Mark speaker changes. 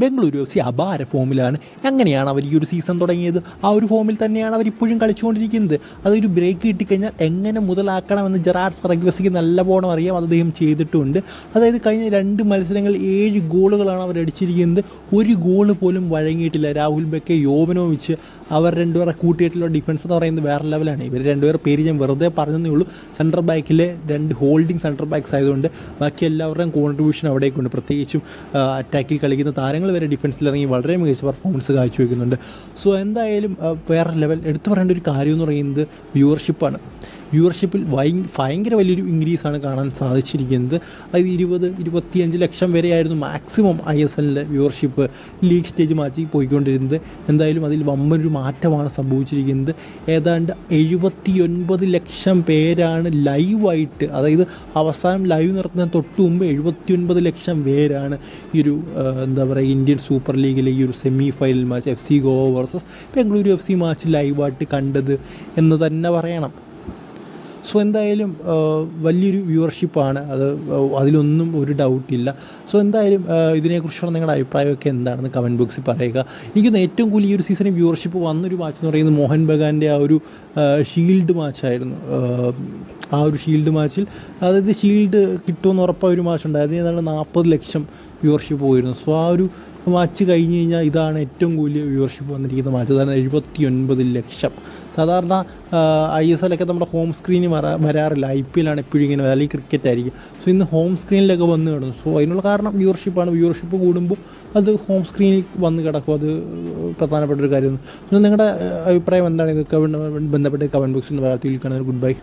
Speaker 1: Bengaluru F C അപാര ഫോമിലാണ്. എങ്ങനെയാണ് അവർ ഈ ഒരു സീസൺ തുടങ്ങിയത്. ആ ഒരു ഫോമിൽ തന്നെയാണ് അവർ ഇപ്പോഴും കളിച്ചുകൊണ്ടിരിക്കുന്നത്. അതൊരു ബ്രേക്ക് കിട്ടിക്കഴിഞ്ഞാൽ എങ്ങനെ മുതലാക്കണമെന്ന് ജെറാർഡ് സർഗ്യോസിക്ക് നല്ല പോണം അറിയാം. അത് അദ്ദേഹം ചെയ്തിട്ടുണ്ട്. അതായത് കഴിഞ്ഞ രണ്ട് മത്സരങ്ങളിൽ ഏഴ് ഗോളുകളാണ് അവർ അടിച്ചിരിക്കുന്നത്. ഒരു ഗോൾ പോലും വഴങ്ങിയിട്ടില്ല രാഹുൽ ബെക്കെ യോവനോവിച്ച്. അവർ രണ്ടുപേരെ കൂട്ടിയിട്ടുള്ള ഡിഫൻസ് എന്ന് പറയുന്നത് വേറെ ലെവലാണ് ഇവർ രണ്ടുപേർ പേര് ഞാൻ വെറുതെ പറഞ്ഞതേ ഉള്ളൂ. സെൻട്രൽ ബാക്കിലെ രണ്ട് ഹോൾഡിംഗ് സെൻട്രൽ ബാക്സ് ആയതുകൊണ്ട് ബാക്കി എല്ലാവരുടെയും കോൺട്രിബ്യൂഷൻ അവിടേക്കുണ്ട്. പ്രത്യേകിച്ചും അറ്റാക്കിൽ കളിക്കുന്ന താരങ്ങൾ വരെ ഡിഫൻസിലിറങ്ങി വളരെ മികച്ച പെർഫോമൻസ് കാഴ്ചവെക്കുന്നുണ്ട് സോ എന്തായാലും വേറെ ലെവൽ എടുത്തു പറയേണ്ട ഒരു കാര്യം എന്ന് പറയുന്നത് വ്യൂവർഷിപ്പാണ് വ്യൂവർഷിപ്പിൽ ഭയ ഭയങ്കര വലിയൊരു ഇൻക്രീസാണ് കാണാൻ സാധിച്ചിരിക്കുന്നത്. അത് ഇരുപത് ഇരുപത്തിയഞ്ച് ലക്ഷം വരെയായിരുന്നു മാക്സിമം ഐ എസ് എല്ലിന്റെ വ്യൂവർഷിപ്പ് ലീഗ് സ്റ്റേജ് മാറ്റി പോയിക്കൊണ്ടിരുന്നത്. എന്തായാലും അതിൽ വമ്പനൊരു മാറ്റമാണ് സംഭവിച്ചിരിക്കുന്നത്. ഏതാണ്ട് എഴുപത്തിയൊൻപത് ലക്ഷം പേരാണ് ലൈവായിട്ട് അതായത് അവസാനം ലൈവ് നടത്തുന്ന തൊട്ട് മുമ്പ് എഴുപത്തിയൊൻപത് ലക്ഷം പേരാണ് ഈ ഒരു എന്താ പറയുക ഇന്ത്യൻ സൂപ്പർ ലീഗിലെ ഈ ഒരു semi final match F C Goa versus Bengaluru F C match ലൈവായിട്ട് കണ്ടത് എന്ന് തന്നെ പറയണം. സോ എന്തായാലും വലിയൊരു വ്യൂവർഷിപ്പാണ് അത് അതിലൊന്നും ഒരു ഡൗട്ടില്ല സോ എന്തായാലും ഇതിനെക്കുറിച്ചുള്ള നിങ്ങളുടെ അഭിപ്രായമൊക്കെ എന്താണെന്ന് കമന്റ് ബോക്സിൽ പറയുക. എനിക്കൊന്ന് ഏറ്റവും കൂടുതൽ ഈ ഒരു സീസണിൽ വ്യൂവർഷിപ്പ് വന്നൊരു മാച്ച് എന്ന് പറയുന്നത് മോഹൻ ബഗാന്റെ ആ ഒരു ഷീൽഡ് മാച്ചായിരുന്നു ആ ഒരു ഷീൽഡ് മാച്ചിൽ അതായത് ഷീൽഡ് കിട്ടുമെന്ന് ഉറപ്പായ ഒരു മാച്ച് ഉണ്ടായിരുന്നു. ഏതാണ്ട് നാൽപ്പത് ലക്ഷം വ്യൂവർഷിപ്പ് പോയിരുന്നു. സോ ആ ഒരു മാച്ച് കഴിഞ്ഞ് കഴിഞ്ഞാൽ ഇതാണ് ഏറ്റവും കൂടുതൽ വ്യൂവർഷിപ്പ് വന്നിരിക്കുന്ന മാച്ച് അതാണ് എഴുപത്തി ഒൻപത് ലക്ഷം. സാധാരണ ഐ എസ് എല്ലൊക്കെ നമ്മുടെ ഹോം സ്ക്രീനിൽ വരാ വരാറില്ല. ഐ പി എല്ലാണ് എപ്പോഴും ഇങ്ങനെ അല്ലെങ്കിൽ ക്രിക്കറ്റ് ആയിരിക്കും. സോ ഇന്ന് ഹോം സ്ക്രീനിലൊക്കെ വന്ന് കിടന്നു. സോ അതിനുള്ള കാരണം വ്യൂവർഷിപ്പാണ് വ്യൂവർഷിപ്പ് കൂടുമ്പോൾ അത് ഹോം സ്ക്രീനിൽ വന്ന് കിടക്കും. അത് പ്രധാനപ്പെട്ട ഒരു കാര്യമാണ്. നിങ്ങളുടെ അഭിപ്രായം എന്താണ്? ഇതൊക്കെ ബന്ധപ്പെട്ട് കമന്റ് ബോക്സിൽ നിന്ന് കാണുന്നത് ഗുഡ് ബൈ